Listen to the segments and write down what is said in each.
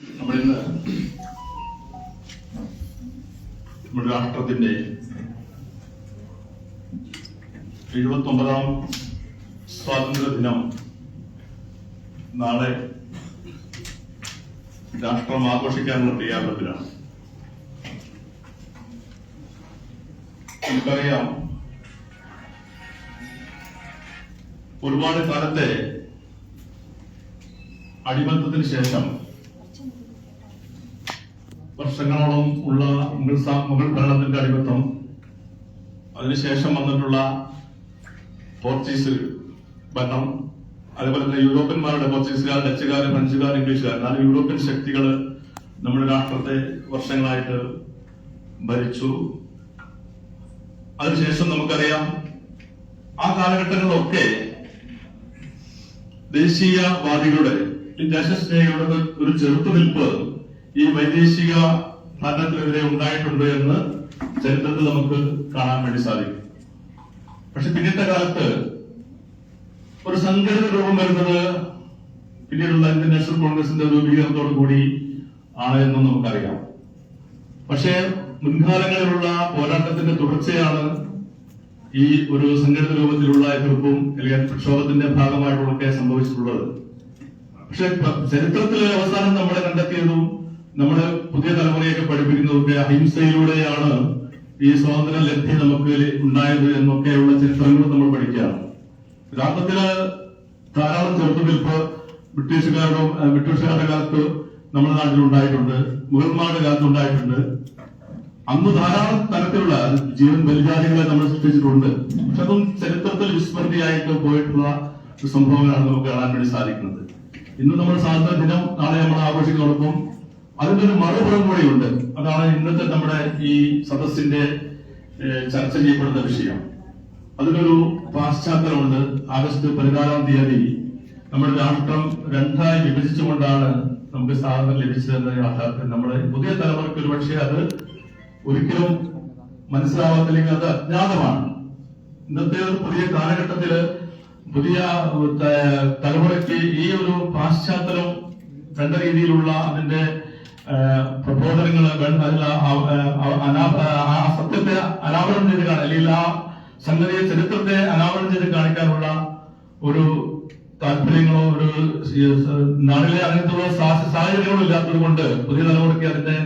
നമ്മളിന്ന് നമ്മുടെ രാഷ്ട്രത്തിന്റെ എഴുപത്തി ഒമ്പതാം സ്വാതന്ത്ര്യ ദിനം നാളെ രാഷ്ട്രം ആഘോഷിക്കാനുള്ള തയ്യാറെടുപ്പിലാണ്. നമുക്കറിയാം ഒരുപാട് കാലത്തെ അടിമത്തത്തിന് ശേഷം വർഷങ്ങളോളം ഉള്ള മുഗൾ ഭരണത്തിന്റെ അടിമത്തം. അതിനുശേഷം വന്നിട്ടുള്ള പോർച്ചുഗീസ് ഭരണം അതേപോലെ തന്നെ യൂറോപ്യന്മാരുടെ പോർച്ചുഗീസുകാർ ഡച്ചുകാർ ഫ്രഞ്ചുകാർ ഇംഗ്ലീഷുകാർ നാല് യൂറോപ്യൻ ശക്തികൾ നമ്മുടെ രാഷ്ട്രത്തെ വർഷങ്ങളായിട്ട് ഭരിച്ചു. അതിനുശേഷം നമുക്കറിയാം ആ കാലഘട്ടങ്ങളിലൊക്കെ ദേശീയവാദികളുടെ ദേശസ്നേഹികളുടെ ഒരു ചെറുത്തുനിൽപ്പ് ഈ വൈദേശിക ഭരണത്തിനെതിരെ ഉണ്ടായിട്ടുണ്ട് എന്ന് ചരിത്രത്തിൽ നമുക്ക് കാണാൻ വേണ്ടി സാധിക്കും. പക്ഷെ പിന്നീട് കാലത്ത് ഒരു സംഘടിത രൂപം വരുന്നത് പിന്നീടുള്ള ഇന്ത്യൻ നാഷണൽ കോൺഗ്രസിന്റെ രൂപീകരണത്തോടു കൂടി ആണ് എന്നും നമുക്കറിയാം. പക്ഷേ മുൻകാലങ്ങളിലുള്ള പോരാട്ടത്തിന്റെ തുടർച്ചയാണ് ഈ ഒരു സംഘടിത രൂപത്തിലുള്ള എതിർപ്പും അല്ലെങ്കിൽ പ്രക്ഷോഭത്തിന്റെ ഭാഗമായിട്ടുള്ളൊക്കെ സംഭവിച്ചിട്ടുള്ളത്. പക്ഷെ ചരിത്രത്തിലെ അവസാനം നമ്മളെ കണ്ടെത്തിയതും നമ്മുടെ പുതിയ തലമുറയൊക്കെ പഠിപ്പിക്കുന്നതൊക്കെ അഹിംസയിലൂടെയാണ് ഈ സ്വാതന്ത്ര്യ ലബ്ധി നമുക്ക് ഉണ്ടായത് എന്നൊക്കെയുള്ള ചരിത്രങ്ങൾ നമ്മൾ പഠിക്കുകയാണ്. യഥാർത്ഥത്തിൽ ധാരാളം ചെറുത്തുനിൽപ്പ് ബ്രിട്ടീഷുകാരുടെ ബ്രിട്ടീഷുകാരുടെ കാലത്ത് നമ്മുടെ നാട്ടിൽ ഉണ്ടായിട്ടുണ്ട്. മുഗൾമാരുടെ കാലത്ത് ഉണ്ടായിട്ടുണ്ട്. അന്ന് ധാരാളം തരത്തിലുള്ള ജീവൻ ബലിജാതികളെ നമ്മൾ സൃഷ്ടിച്ചിട്ടുണ്ട്. പക്ഷെ അതും ചരിത്രത്തിൽ വിസ്മൃതിയായിട്ട് പോയിട്ടുള്ള സംഭവങ്ങളാണ് നമുക്ക് കാണാൻ വേണ്ടി സാധിക്കുന്നത്. ഇന്ന് നമ്മൾ സ്വാതന്ത്ര്യ ദിനം നാളെ നമ്മൾ ആഘോഷിക്കുന്നതോടൊപ്പം അതിന്റെ ഒരു മറുപുറം കൂടിയുണ്ട്. അതാണ് ഇന്നത്തെ നമ്മുടെ ഈ സദസ്സിന്റെ ചർച്ച ചെയ്യപ്പെടുന്ന വിഷയം. അതിനൊരു പാശ്ചാത്തലമുണ്ട് ആഗസ്റ്റ് പതിനാലാം തീയതി നമ്മുടെ രാഷ്ട്രം രണ്ടായി വിഭജിച്ചുകൊണ്ടാണ് നമുക്ക് സ്വാതന്ത്ര്യം ലഭിച്ചതെന്ന യാഥാർത്ഥ്യം. നമ്മുടെ പുതിയ തലമുറയ്ക്ക് ഒരു പക്ഷേ അത് ഒരിക്കലും മനസ്സിലാവാത്തില്ലെങ്കിൽ അത് അജ്ഞാതമാണ്. ഇന്നത്തെ ഒരു പുതിയ കാലഘട്ടത്തിൽ പുതിയ തലമുറയ്ക്ക് ഈ ഒരു പാശ്ചാത്തലം രണ്ട രീതിയിലുള്ള അതിന്റെ പ്രബോധനങ്ങൾ സത്യത്തെ അനാവരണം ചെയ്ത് അല്ലെങ്കിൽ ആ സംഗതിയെ ചരിത്രത്തെ അനാവരണം ചെയ്ത് കാണിക്കാനുള്ള ഒരു താല്പര്യങ്ങളോ ഒരു നാടിലെ അങ്ങനത്തെ സാഹചര്യങ്ങളോ ഇല്ലാത്തത് കൊണ്ട് പുതിയ തലമുറയ്ക്ക് അതിന്റെ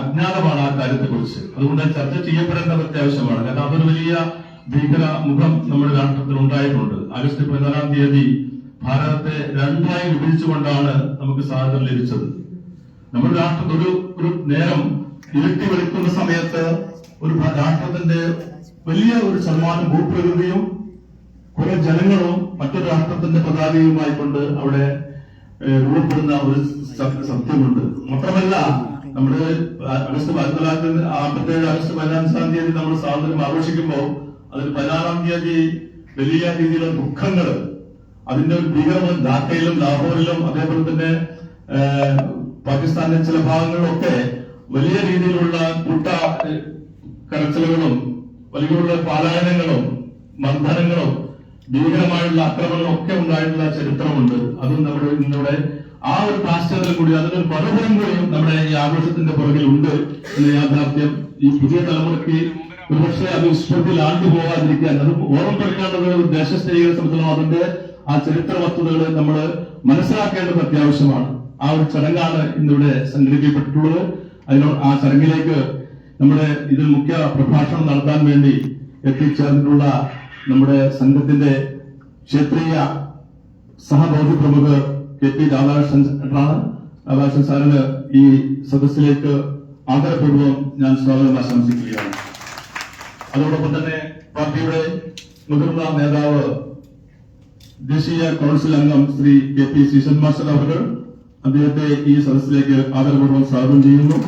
അജ്ഞാതമാണ് ആ കാര്യത്തെ കുറിച്ച് അതുകൊണ്ട് ചർച്ച ചെയ്യപ്പെടേണ്ടത് അത്യാവശ്യമാണ് കാരണം അതൊരു വലിയ ഭീകര മുഖം നമ്മുടെ രാഷ്ട്രത്തിൽ ഉണ്ടായിട്ടുണ്ട്. ആഗസ്റ്റ് പതിനാലാം തീയതി ഭാരതത്തെ രണ്ടായി വിഭജിച്ചുകൊണ്ടാണ് നമുക്ക് സ്വാതന്ത്ര്യം ലഭിച്ചത്. നമ്മുടെ രാഷ്ട്ര ഒരു ഒരു നേരം ഇരുട്ടി വെളുക്കുന്ന സമയത്ത് ഒരു രാഷ്ട്രത്തിന്റെ വലിയ ഒരു ശതമാനം ഭൂപ്രകൃതിയും കുറെ ജനങ്ങളും മറ്റൊരു രാഷ്ട്രത്തിന്റെ പതാകയുമായി കൊണ്ട് അവിടെ രൂപപ്പെടുന്ന ഒരു സത്യമുണ്ട്. മാത്രമല്ല നമ്മുടെ ആഗസ്റ്റ് ആയിരത്തി തൊള്ളായിരത്തി അമ്പത്തേഴ് ആഗസ്റ്റ് പതിനഞ്ചാം തീയതി നമ്മൾ സ്വാതന്ത്ര്യം ആഘോഷിക്കുമ്പോൾ അതിൽ പതിനാറാം തീയതി വലിയ രീതിയിലുള്ള ദുഃഖങ്ങൾ അതിന്റെ ഒരു ഭീകരമായ ധാക്കയിലും ലാഹോറിലും അതേപോലെ തന്നെ ഏഹ്, പാകിസ്ഥാനിലെ ചില ഭാഗങ്ങളിലൊക്കെ വലിയ രീതിയിലുള്ള കുട്ട കരച്ചിലുകളും വലിയുള്ള പാലായനങ്ങളും മർദ്ദനങ്ങളും ഭീകരമായുള്ള ആക്രമണങ്ങളും ഒക്കെ ഉണ്ടായിട്ടുള്ള ചരിത്രമുണ്ട്. അതും നമ്മുടെ ഇന്നിവിടെ ആ ഒരു പാശ്ചാത്യം കൂടി അതിനൊരു മറുപുറം കൂടിയും നമ്മുടെ ഈ ആഘോഷത്തിന്റെ പുറകിൽ ഉണ്ട് എന്ന യാഥാർത്ഥ്യം ഈ പുതിയ തലമുറയ്ക്ക് ഒരുപക്ഷെ അത് വിശ്വത്തിൽ ആണ്ടു പോകാതിരിക്കാൻ അത് ഓർമ്മപ്പെടുക്കേണ്ടത് ദേശസ്നേഹികളെ സംബന്ധിച്ചിടത്തോളം അതിന്റെ ആ ചരിത്ര വസ്തുതകൾ നമ്മൾ മനസ്സിലാക്കേണ്ടത് അത്യാവശ്യമാണ്. ആ ഒരു ചടങ്ങാണ് ഇന്നിവിടെ സംഘടിപ്പിക്കപ്പെട്ടിട്ടുള്ളത്. അതിനോ ആ ചടങ്ങിലേക്ക് നമ്മുടെ ഇതിൽ മുഖ്യ പ്രഭാഷണം നടത്താൻ വേണ്ടി എത്തിച്ചേർന്നിട്ടുള്ള നമ്മുടെ സംഘത്തിന്റെ ക്ഷേത്രീയ സഹബോധി പ്രമുഖർ കെ പി രാധാകൃഷ്ണൻ ആണ് രാധാകൃഷ്ണൻ സാറിന് ഈ സദസ്സിലേക്ക് ആദരപൂർവം ഞാൻ സ്വാഗതം ആശംസിക്കുകയാണ്. അതോടൊപ്പം തന്നെ പാർട്ടിയുടെ മുതിർന്ന നേതാവ് ദേശീയ കൗൺസിൽ അംഗം ശ്രീ കെ പി ശ്രീശന്മാർ അവർ അദ്ദേഹത്തെ ഈ സദസ്സിലേക്ക് ആദരപൂർവം സ്വാഗതം ചെയ്യുന്നു.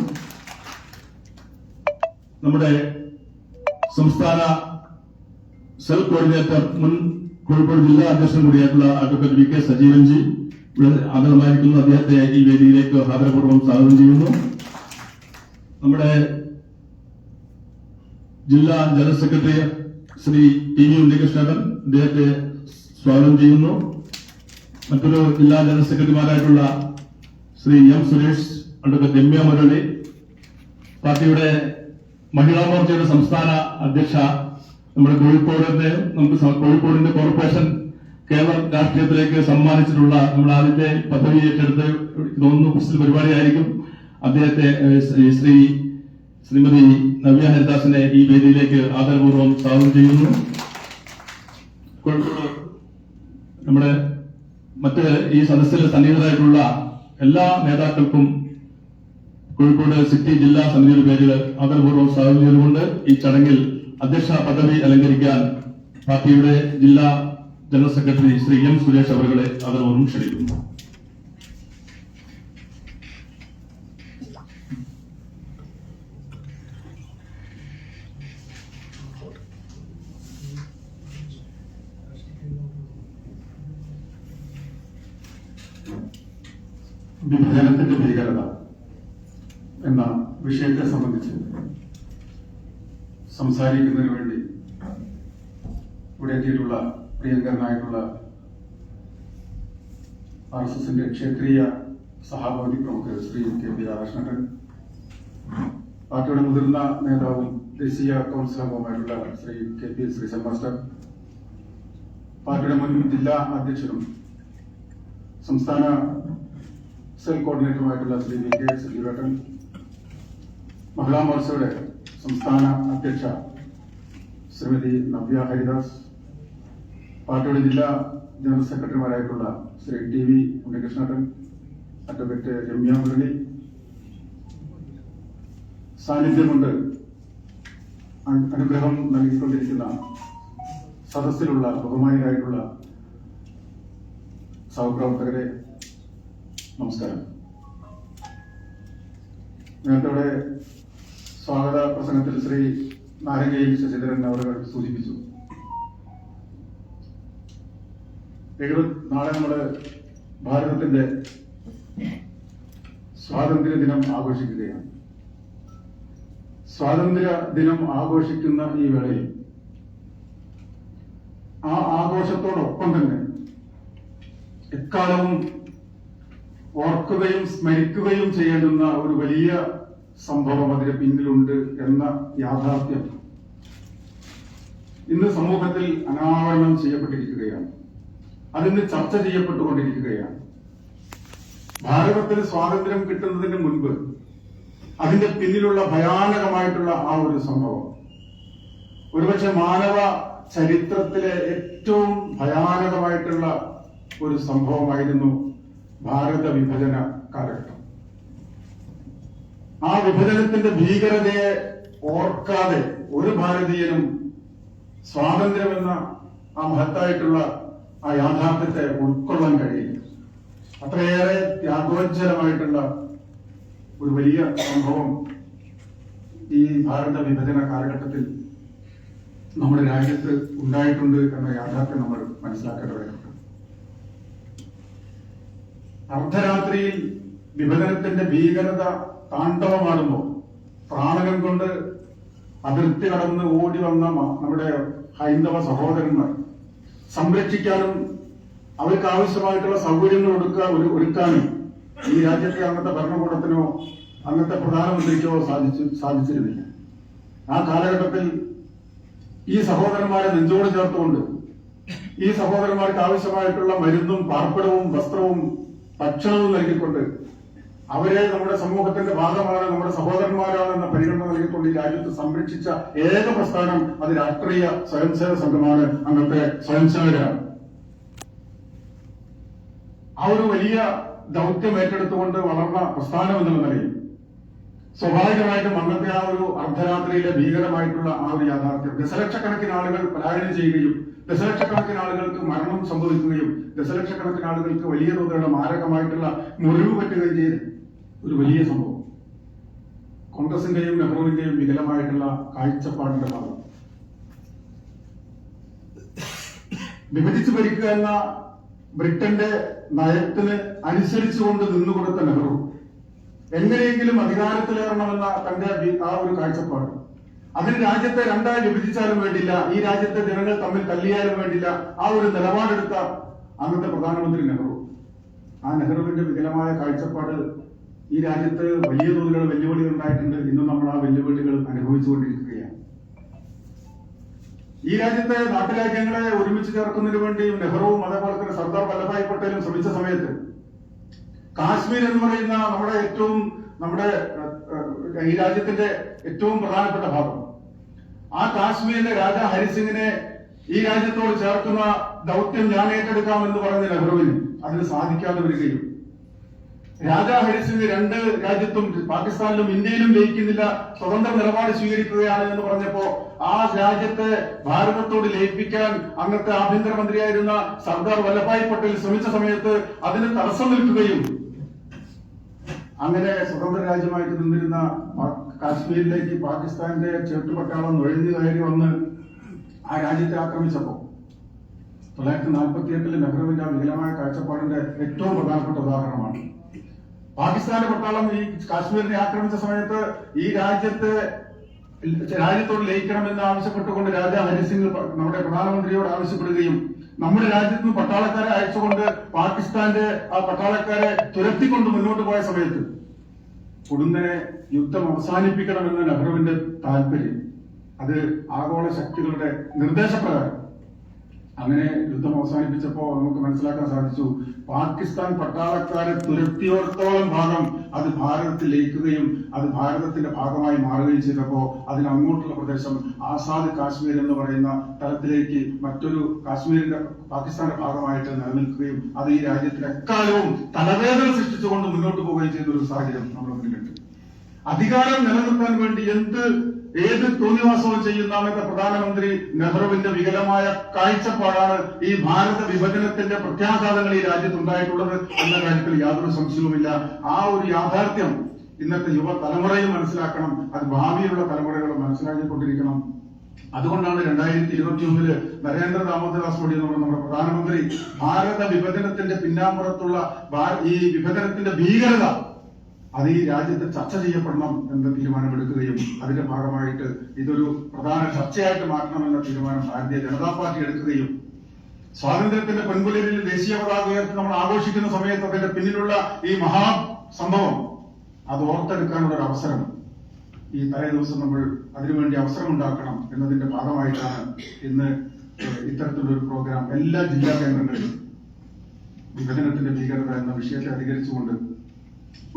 നമ്മുടെ സംസ്ഥാന സെൽ കോർഡിനേറ്റർ മുൻ കോഴിക്കോട് ജില്ലാ അധ്യക്ഷൻ കൂടിയായിട്ടുള്ള അഡ്വക്കേറ്റ് വി കെ സജീവൻജി ഇവിടെ ആദരമായിരിക്കുന്നു. അദ്ദേഹത്തെ ഈ വേദിയിലേക്ക് ആദരപൂർവം സ്വാഗതം ചെയ്യുന്നു. നമ്മുടെ ജില്ലാ general secretary Shri T V Unnikrishnan അദ്ദേഹത്തെ സ്വാഗതം ചെയ്യുന്നു. മറ്റൊരു ജില്ലാ ജനറൽ സെക്രട്ടറിമാരായിട്ടുള്ള ശ്രീ എം സുരേഷ് അഡ്വക്കറ്റ് രമ്യ മുരളി പാർട്ടിയുടെ മഹിളാ മോർച്ചയുടെ സംസ്ഥാന അധ്യക്ഷ നമ്മുടെ കോഴിക്കോടിന്റെ നമുക്ക് കോഴിക്കോടിന്റെ കോർപ്പറേഷൻ കേരള രാഷ്ട്രീയത്തിലേക്ക് സമ്മാനിച്ചിട്ടുള്ള നമ്മുടെ ആദ്യത്തെ പദവി ഏറ്റെടുത്ത് തോന്നുന്നു കുറിച്ച് പരിപാടിയായിരിക്കും അദ്ദേഹത്തെ ശ്രീ- ശ്രീ ശ്രീമതി നവ്യ ഹരിദാസിനെ ഈ വേദിയിലേക്ക് ആദരപൂർവം സ്വാഗതം ചെയ്യുന്നു. നമ്മുടെ മറ്റ് ഈ സദസ്സിൽ സന്നിഹിതരായിട്ടുള്ള എല്ലാ നേതാക്കൾക്കും കോഴിക്കോട് സിറ്റി ജില്ലാ സമിതിയുടെ പേരിൽ ആദരപൂർവം സ്വാഗതം ചെയ്തുകൊണ്ട് ഈ ചടങ്ങിൽ അധ്യക്ഷ പദവി അലങ്കരിക്കാൻ പാർട്ടിയുടെ ജില്ലാ general secretary Shri M Suresh അവരുടെ ആദരപൂർവം ക്ഷണിക്കുന്നു. വിഭജനത്തിന്റെ ഭീകരത എന്ന വിഷയത്തെ സംബന്ധിച്ച് സംസാരിക്കുന്നതിന് വേണ്ടി ഇവിടെ എത്തിയിട്ടുള്ള പ്രിയങ്കരനായിട്ടുള്ള ആർ എസ് എസിന്റെ ക്ഷേത്രീയ സഹാഭവതി പ്രമുഖർ ശ്രീ കെ പി രാധാകൃഷ്ണൻ. പാർട്ടിയുടെ മുതിർന്ന നേതാവും ദേശീയ council അംഗവുമായിട്ടുള്ള Shri K P Sreesan master. പാർട്ടിയുടെ മുൻ ജില്ലാ അധ്യക്ഷനും സംസ്ഥാന സെൽ കോർഡിനേറ്ററുമായിട്ടുള്ള ശ്രീ വി കെ സജീവേട്ടൻ മഹിളാ മോർച്ചയുടെ സംസ്ഥാന അധ്യക്ഷ ശ്രീമതി നവ്യ ഹരിദാസ്. പാർട്ടിയുടെ ജില്ലാ general സെക്രട്ടറിമാരായിട്ടുള്ള Shri T V Unnikrishnan advocate Ramya Murali. സാന്നിധ്യം കൊണ്ട് അനുഗ്രഹം നൽകിക്കൊണ്ടിരിക്കുന്ന സദസ്സിലുള്ള ബഹുമാനികളായിട്ടുള്ള സഹപ്രവർത്തകരെ നമസ്കാരം. ഇവിടെ സ്വാഗത പ്രസംഗത്തിൽ ശ്രീ നാരങ്ങയിൽ ശശിധരൻ അവർ സൂചിപ്പിച്ചു. എഴുപത് നാളെ നമ്മുടെ ഭാരതത്തിന്റെ സ്വാതന്ത്ര്യ ദിനം ആഘോഷിക്കുകയാണ്. സ്വാതന്ത്ര്യ ദിനം ആഘോഷിക്കുന്ന ഈ വേളയിൽ ആ ആഘോഷത്തോടൊപ്പം തന്നെ എക്കാലവും ഓർക്കുകയും സ്മരിക്കുകയും ചെയ്യേണ്ടുന്ന ഒരു വലിയ സംഭവം അതിന് പിന്നിലുണ്ട് എന്ന യാഥാർത്ഥ്യം ഇന്ന് സമൂഹത്തിൽ അനാവരണം ചെയ്യപ്പെട്ടിരിക്കുകയാണ്. അതിന് ചർച്ച ചെയ്യപ്പെട്ടുകൊണ്ടിരിക്കുകയാണ്. ഭാരതത്തിന് സ്വാതന്ത്ര്യം കിട്ടുന്നതിന് മുൻപ് അതിന്റെ പിന്നിലുള്ള ഭയാനകമായിട്ടുള്ള ആ ഒരു സംഭവം. ഒരുപക്ഷെ മാനവ ചരിത്രത്തിലെ ഏറ്റവും ഭയാനകമായിട്ടുള്ള ഒരു സംഭവമായിരുന്നു ഭാരത വിഭജന കാലഘട്ടം ആ വിഭജനത്തിന്റെ ഭീകരതയെ ഓർക്കാതെ ഒരു ഭാരതീയനും സ്വാതന്ത്ര്യമെന്ന ആ മഹത്തായിട്ടുള്ള ആ യാഥാർത്ഥ്യത്തെ ഉൾക്കൊള്ളാൻ കഴിയില്ല. അത്രയേറെ ത്യാഗോജ്ജലമായിട്ടുള്ള ഒരു വലിയ സംഭവം ഈ ഭാരത വിഭജന കാലഘട്ടത്തിൽ നമ്മുടെ രാജ്യത്ത് ഉണ്ടായിട്ടുണ്ട് എന്ന യാഥാർത്ഥ്യം നമ്മൾ മനസ്സിലാക്കേണ്ടതായിട്ടുണ്ട് അർദ്ധരാത്രിയിൽ വിഭജനത്തിന്റെ ഭീകരത താണ്ഡവമാടുമ്പോൾ പ്രാണകം കൊണ്ട് അതിർത്തി കടന്ന് ഓടി വന്ന നമ്മുടെ ഹൈന്ദവ സഹോദരന്മാർ. സംരക്ഷിക്കാനും അവർക്ക് ആവശ്യമായിട്ടുള്ള സൗകര്യങ്ങൾ കൊടുക്കുക ഒരു ഒരുക്കാനും ഈ രാജ്യത്തെ അന്നത്തെ ഭരണകൂടത്തിനോ അന്നത്തെ പ്രധാനമന്ത്രിക്കോ സാധിച്ചു സാധിച്ചിരുന്നില്ല. ആ കാലഘട്ടത്തിൽ ഈ സഹോദരന്മാരെ നെഞ്ചോട് ചേർത്തുകൊണ്ട് ഈ സഹോദരന്മാർക്ക് ആവശ്യമായിട്ടുള്ള മരുന്നും പാർപ്പിടവും വസ്ത്രവും ഭക്ഷണവും നൽകിക്കൊണ്ട് അവരെ നമ്മുടെ സമൂഹത്തിന്റെ ഭാഗമാണ് നമ്മുടെ സഹോദരന്മാരാണ് എന്ന പരിഗണന നൽകിക്കൊണ്ട് ഈ രാജ്യത്ത് സംരക്ഷിച്ച ഏക പ്രസ്ഥാനം അത് രാഷ്ട്രീയ സ്വയംസേവക സംഘമാണ് അന്നത്തെ സ്വയംസേവകരാണ്. ആ ഒരു വലിയ ദൗത്യം ഏറ്റെടുത്തുകൊണ്ട് വളർന്ന പ്രസ്ഥാനം എന്നുള്ള നിലയിൽ സ്വാഭാവികമായിട്ടും അന്നത്തെ ആ ഒരു അർദ്ധരാത്രിയിലെ ഭീകരമായിട്ടുള്ള ആ ഒരു യാഥാർത്ഥ്യം. ദശലക്ഷക്കണക്കിന് ആളുകൾ പലായനം ചെയ്യുകയും ദശലക്ഷക്കണക്കിന് ആളുകൾക്ക് മരണം സംഭവിക്കുകയും ദശലക്ഷക്കണക്കിന് ആളുകൾക്ക് വലിയ തോതിലുള്ള മാരകമായിട്ടുള്ള മുറിവ് പറ്റുകയും ചെയ്ത് ഒരു വലിയ സംഭവം. കോൺഗ്രസിന്റെയും നെഹ്റുവിന്റെയും വികലമായിട്ടുള്ള കാഴ്ചപ്പാടിന്റെ ഭാഗം. വിഭജിച്ചു ഭരിക്കുക എന്ന ബ്രിട്ടന്റെ നയത്തിന് അനുസരിച്ചുകൊണ്ട് നിന്നുകൊടുത്ത നെഹ്റു എങ്ങനെയെങ്കിലും അധികാരത്തിലേറണമെന്ന തന്റെ ആ ഒരു കാഴ്ചപ്പാട്. അതിന് രാജ്യത്തെ രണ്ടായി വിഭജിച്ചാലും വേണ്ടില്ല. ഈ രാജ്യത്തെ ജനങ്ങൾ തമ്മിൽ തല്ലിയാലും വേണ്ടില്ല. ആ ഒരു നിലപാടെടുത്ത അന്നത്തെ പ്രധാനമന്ത്രി നെഹ്റു. ആ നെഹ്റുവിന്റെ വികലമായ കാഴ്ചപ്പാട് ഈ രാജ്യത്ത് വലിയ തോതിലുള്ള വെല്ലുവിളികൾ ഉണ്ടായിട്ടുണ്ട്. ഇന്നും നമ്മൾ ആ വെല്ലുവിളികൾ അനുഭവിച്ചുകൊണ്ടിരിക്കുകയാണ്. ഈ രാജ്യത്തെ നാട്ടുരാജ്യങ്ങളെ ഒരുമിച്ച് ചേർക്കുന്നതിന് വേണ്ടിയും നെഹ്റുവും അതേപോലെ തന്നെ സർദാർ വല്ലഭായ് പട്ടേലും ശ്രമിച്ച സമയത്ത് കാശ്മീർ എന്ന് പറയുന്ന നമ്മുടെ ഏറ്റവും നമ്മുടെ ഈ രാജ്യത്തിന്റെ ഏറ്റവും പ്രധാനപ്പെട്ട ഭാഗം. ആ കാശ്മീരിലെ രാജാ ഹരിസിംഗിനെ ഈ രാജ്യത്തോട് ചേർക്കുന്ന ദൗത്യം ഞാൻ ഏറ്റെടുക്കാമെന്ന് പറഞ്ഞ നെഹ്റുവിന് അതിന് സാധിക്കാതെ വരികയും. രാജാ ഹരിസിംഗ് രണ്ട് രാജ്യത്തും പാകിസ്ഥാനിലും ഇന്ത്യയിലും ലയിക്കുന്നില്ല സ്വതന്ത്ര നിലപാട് സ്വീകരിക്കുകയാണ് എന്ന് പറഞ്ഞപ്പോ ആ രാജ്യത്തെ ഭാരതത്തോട് ലയിപ്പിക്കാൻ അന്നത്തെ ആഭ്യന്തരമന്ത്രിയായിരുന്ന സർദാർ വല്ലഭായ് പട്ടേൽ ശ്രമിച്ച സമയത്ത് അതിന് തടസ്സം നിൽക്കുകയും. അങ്ങനെ സ്വതന്ത്ര രാജ്യമായിട്ട് നിന്നിരുന്ന കാശ്മീരിലേക്ക് പാകിസ്ഥാന്റെ ചേട്ടുപട്ടാളം നുഴഞ്ഞു കയറി വന്ന് ആ രാജ്യത്തെ ആക്രമിച്ചപ്പോൾ തൊള്ളായിരത്തി നാൽപ്പത്തി എട്ടിലെ നെഹ്റുവിന്റെ വികലമായ കാഴ്ചപ്പാടിന്റെ ഏറ്റവും പ്രധാനപ്പെട്ട ഉദാഹരണമാണ്. പാകിസ്ഥാന്റെ പട്ടാളം ഈ കാശ്മീരിനെ ആക്രമിച്ച സമയത്ത് ഈ രാജ്യത്തെ രാജ്യത്തോട് ലയിക്കണമെന്ന് ആവശ്യപ്പെട്ടുകൊണ്ട് രാജാ ഹരിസിംഗ് നമ്മുടെ പ്രധാനമന്ത്രിയോട് ആവശ്യപ്പെടുകയും നമ്മുടെ രാജ്യത്ത് നിന്ന് പട്ടാളക്കാരെ അയച്ചുകൊണ്ട് പാകിസ്ഥാന്റെ ആ പട്ടാളക്കാരെ തുരത്തിക്കൊണ്ട് മുന്നോട്ട് പോയ സമയത്ത് കൊടുന്നനെ യുദ്ധം അവസാനിപ്പിക്കണമെന്ന നെഹ്റുവിന്റെ താല്പര്യം അത് ആഗോള ശക്തികളുടെ നിർദ്ദേശപ്രകാരം. അങ്ങനെ യുദ്ധം അവസാനിപ്പിച്ചപ്പോ നമുക്ക് മനസ്സിലാക്കാൻ സാധിച്ചു പാകിസ്ഥാൻ പട്ടാളക്കാരെ തുരത്തിയോടത്തോളം ഭാഗം അത് ഭാരതത്തിൽ ലയിക്കുകയും അത് ഭാരതത്തിന്റെ ഭാഗമായി മാറുകയും ചെയ്തപ്പോ അതിന് അങ്ങോട്ടുള്ള പ്രദേശം ആസാദ് കാശ്മീർ എന്ന് പറയുന്ന തലത്തിലേക്ക് മറ്റൊരു കാശ്മീരിന്റെ പാകിസ്ഥാന്റെ ഭാഗമായിട്ട് നിലനിൽക്കുകയും അത് ഈ രാജ്യത്തിന് എക്കാലവും തലവേദന സൃഷ്ടിച്ചുകൊണ്ട് മുന്നോട്ട് പോവുകയും ചെയ്യുന്ന ഒരു സാഹചര്യം നമ്മുടെ മുന്നിലുണ്ട് അധികാരം നിലനിർത്താൻ വേണ്ടി എന്ത് ഏത് തോന്നിവാസവും ചെയ്യുന്ന അന്നത്തെ പ്രധാനമന്ത്രി നെഹ്റുവിന്റെ വികലമായ കാഴ്ചപ്പാടാണ് ഈ ഭാരത വിഭജനത്തിന്റെ പ്രത്യാഘാതങ്ങൾ ഈ രാജ്യത്ത് ഉണ്ടായിട്ടുള്ളത് എന്ന കാര്യത്തിൽ യാതൊരു സംശയവുമില്ല. ആ ഒരു യാഥാർത്ഥ്യം ഇന്നത്തെ യുവ തലമുറയും മനസ്സിലാക്കണം. അത് ഭാവിയിലുള്ള തലമുറകളും മനസ്സിലാക്കിക്കൊണ്ടിരിക്കണം. അതുകൊണ്ടാണ് രണ്ടായിരത്തി ഇരുപത്തി ഒന്നിൽ നരേന്ദ്ര ദാമോദരദാസ് മോഡി എന്ന് പറയുന്ന നമ്മുടെ പ്രധാനമന്ത്രി ഭാരത വിഭജനത്തിന്റെ പിന്നാമ്പുറത്തുള്ള ഈ വിഭജനത്തിന്റെ ഭീകരത അത് ഈ രാജ്യത്ത് ചർച്ച ചെയ്യപ്പെടണം എന്ന തീരുമാനമെടുക്കുകയും അതിന്റെ ഭാഗമായിട്ട് ഇതൊരു പ്രധാന ചർച്ചയായിട്ട് മാറ്റണമെന്ന തീരുമാനം ഭാരതീയ ജനതാ പാർട്ടി എടുക്കുകയും സ്വാതന്ത്ര്യത്തിന്റെ പെൺപുലരിൽ ദേശീയ പതാക ഉയർത്തി നമ്മൾ ആഘോഷിക്കുന്ന സമയത്ത് അതിന്റെ പിന്നിലുള്ള ഈ മഹാ സംഭവം അത് ഓർത്തെടുക്കാനുള്ള ഒരു അവസരം ഈ തലേ ദിവസം നമ്മൾ അതിനുവേണ്ടി അവസരം ഉണ്ടാക്കണം എന്നതിന്റെ ഭാഗമായിട്ടാണ് ഇന്ന് ഇത്തരത്തിലുള്ള പ്രോഗ്രാം എല്ലാ ജില്ലാ കേന്ദ്രങ്ങളിലും വിഭജനത്തിന്റെ ഭീകരത എന്ന വിഷയത്തെ അധികരിച്ചുകൊണ്ട്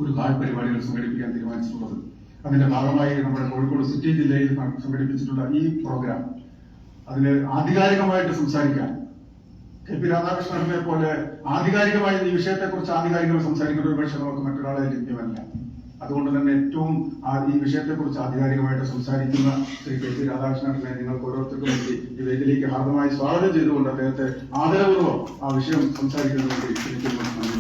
ഒരു കാൽ പരിപാടികൾ സംഘടിപ്പിക്കാൻ തീരുമാനിച്ചിട്ടുള്ളത്. അതിന്റെ ഭാഗമായി നമ്മുടെ കോഴിക്കോട് സിറ്റി ജില്ലയിൽ സംഘടിപ്പിച്ചിട്ടുള്ള ഈ പ്രോഗ്രാം അതിന് ആധികാരികമായിട്ട് സംസാരിക്കാൻ. കെ പി രാധാകൃഷ്ണനെ പോലെ ആധികാരികമായി ഈ വിഷയത്തെക്കുറിച്ച് ആധികാരികമായി സംസാരിക്കുന്ന ഒരു പക്ഷേ നമുക്ക് മറ്റൊരാളെ ലഭ്യമല്ല. അതുകൊണ്ട് തന്നെ ഏറ്റവും ഈ വിഷയത്തെക്കുറിച്ച് ആധികാരികമായിട്ട് സംസാരിക്കുന്ന ശ്രീ കെ പി രാധാകൃഷ്ണനെ നിങ്ങൾക്ക് ഓരോരുത്തർക്കും വേണ്ടി ഈ വേദിയിലേക്ക് ഹാർദമായി സ്വാഗതം ചെയ്തുകൊണ്ട് അദ്ദേഹത്തെ ആദരപൂർവം ആ വിഷയം സംസാരിക്കുന്നതിന് വേണ്ടി